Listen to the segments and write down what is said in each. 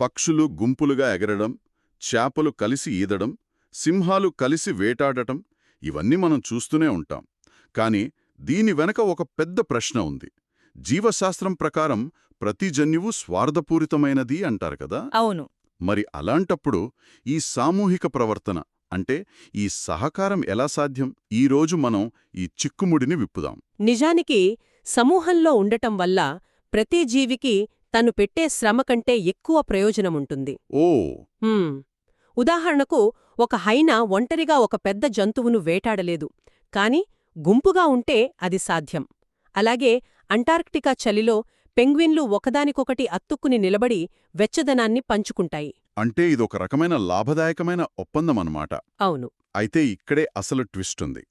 పక్షులు గుంపులుగా ఎగరడం చేపలు కలిసి ఈదడం సింహాలు కలిసి వేటాడటం ఇవన్నీ మనం చూస్తూనే ఉంటాం. కాని దీని వెనక ఒక పెద్ద ప్రశ్న ఉంది. జీవశాస్త్రం ప్రకారం ప్రతి జన్యువు స్వార్థపూరితమైనది అంటారు కదా? అవును. మరి అలాంటప్పుడు ఈ సామూహిక ప్రవర్తన అంటే ఈ సహకారం ఎలా సాధ్యం? ఈరోజు మనం ఈ చిక్కుముడిని విప్పుదాం. నిజానికి సమూహంలో ఉండటం వల్ల ప్రతి జీవికి తను పెట్టే శ్రమ కంటే ఎక్కువ ప్రయోజనముంటుంది. ఓ. ఉదాహరణకు ఒక హైనా ఒంటరిగా ఒక పెద్ద జంతువును వేటాడలేదు కాని గుంపుగా ఉంటే అది సాధ్యం. అలాగే అంటార్క్టికా చలిలో పెంగ్విన్లు ఒకదానికొకటి అత్తుక్కుని నిలబడి వెచ్చదనాన్ని పంచుకుంటాయి. అంటే ఇదొక రకమైన లాభదాయకమైన ఒప్పందమన్నమాట అవును. అయితే ఇక్కడే అసలు ట్విస్ట్ ఉంది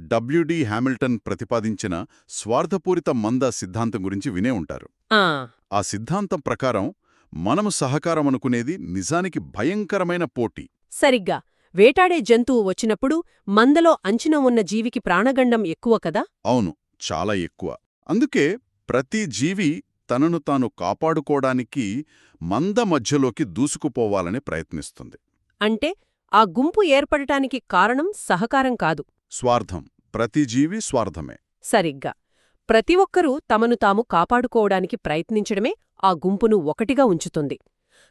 డబ్ల్యూడి హ్యామిల్టన్ ప్రతిపాదించిన స్వార్థపూరిత మంద సిద్ధాంతం గురించి వినే ఉంటారు. ఆ. ఆ సిద్ధాంతం ప్రకారం మనము సహకారం అనుకునేది నిజానికి భయంకరమైన పోటీ. సరిగ్గా. వేటాడే జంతువు వచ్చినప్పుడు మందలో అంచున ఉన్న జీవికి ప్రాణగండం ఎక్కువ కదా? అవును చాలా ఎక్కువ. అందుకే ప్రతి జీవి తనను తాను కాపాడుకోవడానికి మంద మధ్యలోకి దూసుకుపోవాలని ప్రయత్నిస్తుంది. అంటే ఆ గుంపు ఏర్పడటానికి కారణం సహకారం కాదు. స్వార్థం. ప్రతి జీవి స్వార్థమే. సరిగ్గా. ప్రతి ఒక్కరూ తమను తాము కాపాడుకోవడానికి ప్రయత్నించడమే ఆ గుంపును ఒకటిగా ఉంచుతుంది.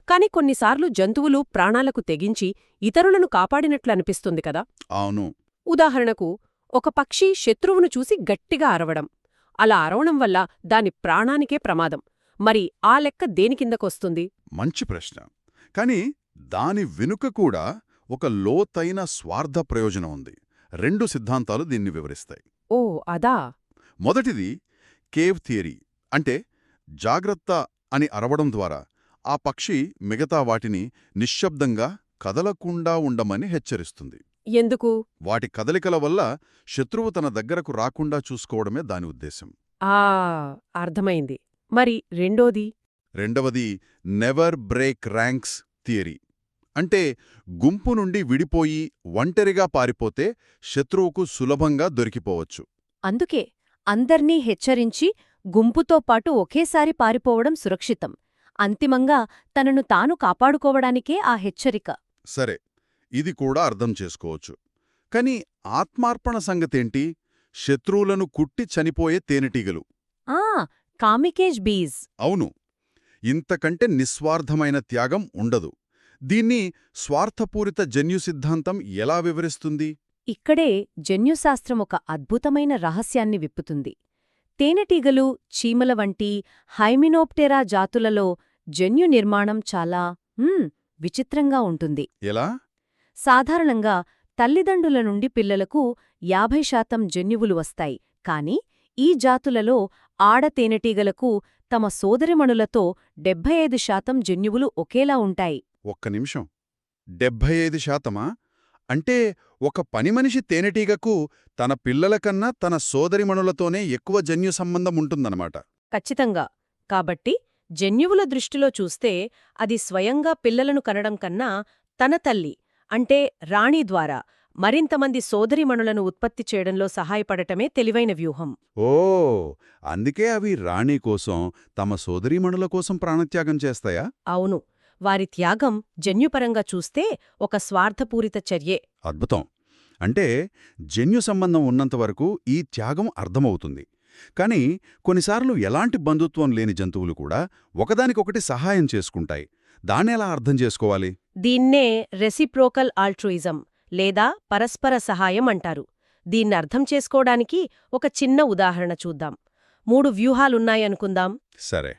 కాని కొన్నిసార్లు జంతువులు ప్రాణాలకు తెగించి ఇతరులను కాపాడినట్లనిపిస్తుంది కదా? అవును. ఉదాహరణకు ఒక పక్షి శత్రువును చూసి గట్టిగా అరవడం. అలా అరవడం వల్ల దాని ప్రాణానికే ప్రమాదం. మరి ఆ లెక్క దేనికిందకొస్తుంది మంచి ప్రశ్న. కాని దాని వెనుక కూడా ఒక లోతైన స్వార్థ ప్రయోజనం ఉంది. రెండు సిద్ధాంతాలు దీన్ని వివరిస్తాయి. ఓ అదా? మొదటిది కేవ్ థియరీ అంటే జాగ్రత్త అని అరవడం ద్వారా ఆ పక్షి మిగతా వాటిని నిశ్శబ్దంగా కదలకుండా ఉండమని హెచ్చరిస్తుంది. ఎందుకు? వాటి కదలికల వల్ల శత్రువు తన దగ్గరకు రాకుండా చూసుకోవడమే దాని ఉద్దేశం. ఆ అర్థమైంది. మరి రెండోది? రెండవది నెవర్ బ్రేక్ ర్యాంక్స్ థియరీ. అంటే గుంపు నుండి విడిపోయి ఒంటరిగా పారిపోతే శత్రువుకు సులభంగా దొరికిపోవచ్చు. అందుకే అందర్నీ హెచ్చరించి గుంపుతో పాటు ఒకేసారి పారిపోవడం సురక్షితం. అంతిమంగా తనను తాను కాపాడుకోవడానికే ఆ హెచ్చరిక. సరే ఇది కూడా అర్థం చేసుకోవచ్చు. కాని ఆత్మార్పణ సంగతేంటి? శత్రువులను కుట్టి చనిపోయే తేనెటీగలు. ఆ కామికేజ్ బీజ్. అవును. ఇంతకంటే నిస్వార్థమైన త్యాగం ఉండదు. దీన్ని స్వార్థపూరిత జన్యు సిద్ధాంతం ఎలా వివరిస్తుంది? ఇక్కడే జన్యుశాస్త్రం ఒక అద్భుతమైన రహస్యాన్ని విప్పుతుంది. తేనెటీగలు చీమల వంటి హైమినోప్టెరా జాతులలో జన్యు నిర్మాణం చాలా విచిత్రంగా ఉంటుంది. ఎలా? సాధారణంగా తల్లిదండ్రుల నుండి పిల్లలకు యాభై శాతం జన్యువులు వస్తాయి. కాని ఈ జాతులలో ఆడ తేనెటీగలకు తమ సోదరిమణులతో డెబ్బై ఐదు శాతం జన్యువులు ఒకేలా ఉంటాయి. ఒక్క నిమిషం. డెబ్భై ఐదు శాతమా? అంటే ఒక పనిమనిషి తేనెటీగకు తన పిల్లలకన్నా తన సోదరిమణులతోనే ఎక్కువ జన్యు సంబంధం ఉంటుందన్నమాట. ఖచ్చితంగా. కాబట్టి జన్యువుల దృష్టిలో చూస్తే అది స్వయంగా పిల్లలను కనడం కన్నా తన తల్లి అంటే రాణి ద్వారా మరింతమంది సోదరిమణులను ఉత్పత్తి చేయడంలో సహాయపడటమే తెలివైన వ్యూహం. ఓ! అందుకే అవి రాణి కోసం తమ సోదరీమణుల కోసం ప్రాణత్యాగం చేస్తాయా? అవును. వారి త్యాగం జన్యుపరంగా చూస్తే ఒక స్వార్థపూరిత చర్యే. అద్భుతం. అంటే జన్యు సంబంధం ఉన్నంతవరకు ఈ త్యాగం అర్థమవుతుంది. కాని కొన్నిసార్లు ఎలాంటి బంధుత్వం లేని జంతువులు కూడా ఒకదానికొకటి సహాయం చేసుకుంటాయి. దాన్నెలా అర్థం చేసుకోవాలి? దీన్నే రెసిప్రోకల్ ఆల్ట్రూయిజం లేదా పరస్పర సహాయం అంటారు. దీన్నర్థం చేసుకోవడానికి ఒక చిన్న ఉదాహరణ చూద్దాం. మూడు వ్యూహాలున్నాయనుకుందాం. సరే.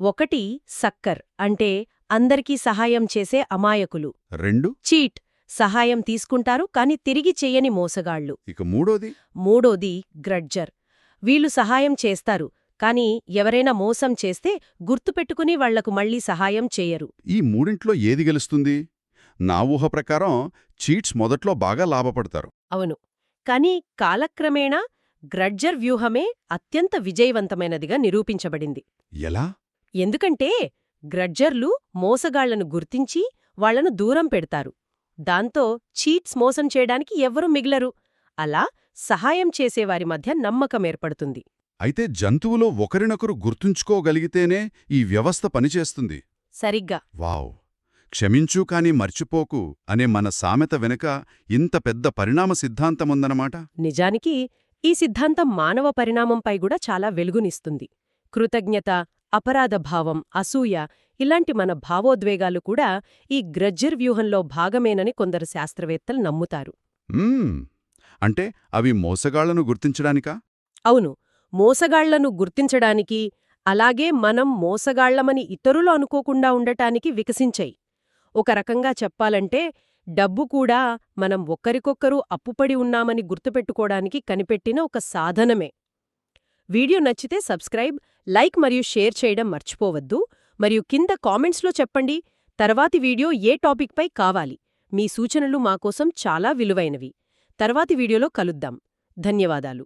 ఒకటి సక్కర్ అంటే అందరికీ సహాయం చేసే అమాయకులు. రెండు? చీట్. సహాయం తీసుకుంటారు కాని తిరిగి చెయ్యని మోసగాళ్ళు ఇక మూడోది? మూడోది గ్రడ్జర్. వీళ్ళు సహాయం చేస్తారు కాని ఎవరైనా మోసం చేస్తే గుర్తుపెట్టుకుని వాళ్ళకు మళ్ళీ సహాయం చేయరు. ఈ మూడింట్లో ఏది గెలుస్తుంది? నా ఊహ ప్రకారం చీట్స్ మొదట్లో బాగా లాభపడతారు. అవును. కాని కాలక్రమేణా గ్రడ్జర్ వ్యూహమే అత్యంత విజయవంతమైనదిగా నిరూపించబడింది. ఎలా? ఎందుకంటే గ్రడ్జర్లు మోసగాళ్ళను గుర్తించి వాళ్ళను దూరం పెడతారు. దాంతో చీట్స్ మోసం చేయడానికి ఎవ్వరూ మిగిలరు. అలా సహాయం చేసేవారి మధ్య నమ్మకం ఏర్పడుతుంది. అయితే జంతువులో ఒకరినొకరు గుర్తుంచుకోగలిగితేనే ఈ వ్యవస్థ పనిచేస్తుంది. సరిగ్గా. వావ్! క్షమించు కాని మర్చిపోకు అనే మన సామెత వెనుక ఇంత పెద్ద పరిణామ సిద్ధాంతముందనమాట నిజానికి ఈ సిద్ధాంతం మానవ పరిణామంపై కూడా చాలా వెలుగునిస్తుంది. కృతజ్ఞత అపరాధభావం అసూయ ఇలాంటి మన భావోద్వేగాలు కూడా ఈ గ్రజ్జర్ వ్యూహంలో భాగమేనని కొందరు శాస్త్రవేత్తలు నమ్ముతారు. మ్మ్. అంటే అవి మోసగాళ్ళను గుర్తించడానికా? అవును. మోసగాళ్ళను గుర్తించడానికి అలాగే మనం మోసగాళ్ళమని ఇతరులు అనుకోకుండా ఉండటానికి వికసించాయి. ఒక రకంగా చెప్పాలంటే డబ్బు కూడా మనం ఒక్కరికొక్కరు అప్పుపడి ఉన్నామని గుర్తుపెట్టుకోవడానికి కనిపెట్టిన ఒక సాధనమే. వీడియో నచ్చితే సబ్స్క్రైబ్ లైక్ మరియు షేర్ చేయడం మర్చిపోవద్దు. మరియు కింద కామెంట్స్లో చెప్పండి తర్వాతి వీడియో ఏ టాపిక్పై కావాలి? మీ సూచనలు మాకోసం చాలా విలువైనవి. తర్వాతి వీడియోలో కలుద్దాం. ధన్యవాదాలు.